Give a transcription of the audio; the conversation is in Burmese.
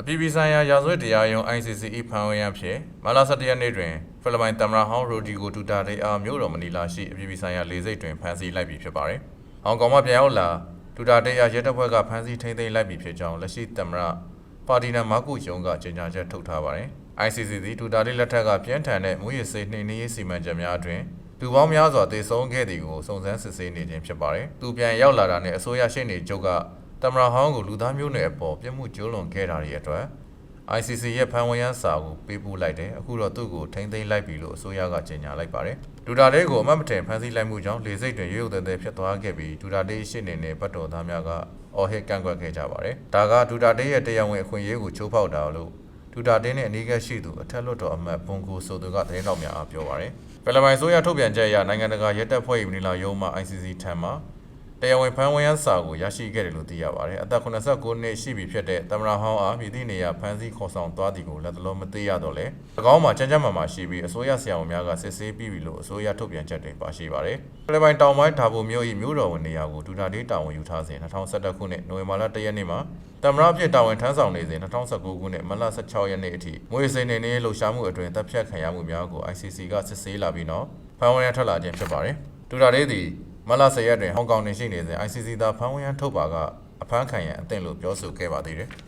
အပြည်ပြည်ဆိုင်ရာရာဇဝတ်တရားရုံး ICC ၏ဖမ်းဝရမ်းဖြင့်မလာ17ရက်နေ့တွင်ဖိလစ်ပိုင်သမ္မတဟောင်းရိုဒီဂိုဒူတာတေအားမြို့တော်မနီလာရှိအပြည်ပြည်ဆိုင်ရာလေဆိပ်တွင်ဖမ်းဆီးလိုက်ပြီဖြစ်ပါတယ်။ဟောင်ကောင်မှပြန်ရောက်လာဒူတာတေအားရဲတပ်ဖွဲ့ကဖမ်းဆီးထိန်းသိမ်းလိုက်ပြီဖြစ်ကြောင်းလက်ရှိသမ္မတပါတီနန်မာကူယုံကကြေညာချက်ထုတ်ထားပါတယ်။ ICC သည်ဒူတာတေလက်ထက်ကပြင်းထန်တဲ့မူရစ်စေးနှိမ်နင်းရေးစီမံချက်များအတွင်လူပေါင်းများစွာတည်ဆုံခဲ့သည်ကိုစုံစမ်းစစ်ဆေးနေခြင်းဖြစ်ပါတယ်။သူပြန်ရောက်လာတာနဲ့အစိုးရရှိနေချုပ်က သမ္မတဟောင်းကိုလူသားမျိုးနွယ်အပေါ်ပြစ်မှုကျူးလွန်ခဲ့တာတွေအတွက် ICC ရဲ့ဖမ်းဝရမ်းစာကိုပေးပို့လိုက်တယ်အခုတော့သူ့ကိုထိမ့်သိမ်းလိုက်ပြီလို့အစိုးရကကြေညာလိုက်ပါတယ်ဒူတာတေးကိုအမတ်မတင်ဖမ်းဆီးလိုက်မှုကြောင့်လေဆိပ်တွင်ရုပ်ရုပ်သဲသဲဖြစ်သွားခဲ့ပြီးဒူတာတေးရှစ်နေနဲ့ပတ်တော်သားများကအော်ဟစ်ကန့်ကွက်ခဲ့ကြပါတယ်ဒါကဒူတာတေးရဲ့တရားဝင်အခွင့်အရေးကိုချိုးဖောက်တာလို့ဒူတာတေးနဲ့အနီးကပ်ရှိသူအထက်လွှတ်တော်အမတ်ဘွန်ကိုဆိုသူကသတင်းတော်များအားပြောပါတယ်ဖိလစ်ပိုင်ဆိုရထုတ်ပြန်ချက်အရနိုင်ငံတကာရဲတပ်ဖွဲ့၏မနီလာရုံးမှ ICC ထံမှ တရားဝင်ဖမ်းဝရမ်းစာကိုရရှိခဲ့တယ်လို့သိရပါတယ်။အသက်89နှစ်ရှိပြီဖြစ်တဲ့သမ္မတဟောင်းအားပြည်သည့်နေရာဖမ်းဆီးခေါ်ဆောင်သွားသည်ကိုလက်တလုံးမသိရတော့လေ။၎င်းမှာကြမ်းကြမ်းမာမာရှိပြီးအစိုးရဆရာဝန်များကစစ်ဆေးပြီးပြီလို့အစိုးရထုတ်ပြန်ချက်တွေပါရှိပါတယ်။ဖိလစ်ပိုင်တောင်ပိုင်းဒါဘိုမြို့၏မြို့တော်ဝန်နေရာကိုဒူတာတေးတာဝန်ယူထားစဉ်2011ခုနှစ်နိုဝင်ဘာလ1ရက်နေ့မှာသမ္မတအဖြစ်တာဝန်ထမ်းဆောင်နေစဉ်2019ခုနှစ်မတ်လ16ရက်နေ့အထိမွေးစိန်နေနေလှုပ်ရှားမှုအတွင်တပ်ဖြတ်ခံရမှုများကို ICC ကစစ်ဆေးလာပြီးနောက်ဖမ်းဝရမ်းထွက်လာခြင်းဖြစ်ပါတယ်။ဒူတာတေးသည် မလ10ရက်တွင်ဟောင်ကောင်တွင်ရှိနေစဉ် ICC သားဖမ်းဝရမ်းထုတ်ပါကအဖမ်းခံရန်အသင့်လို့ပြောဆိုခဲ့ပါသေးတယ်။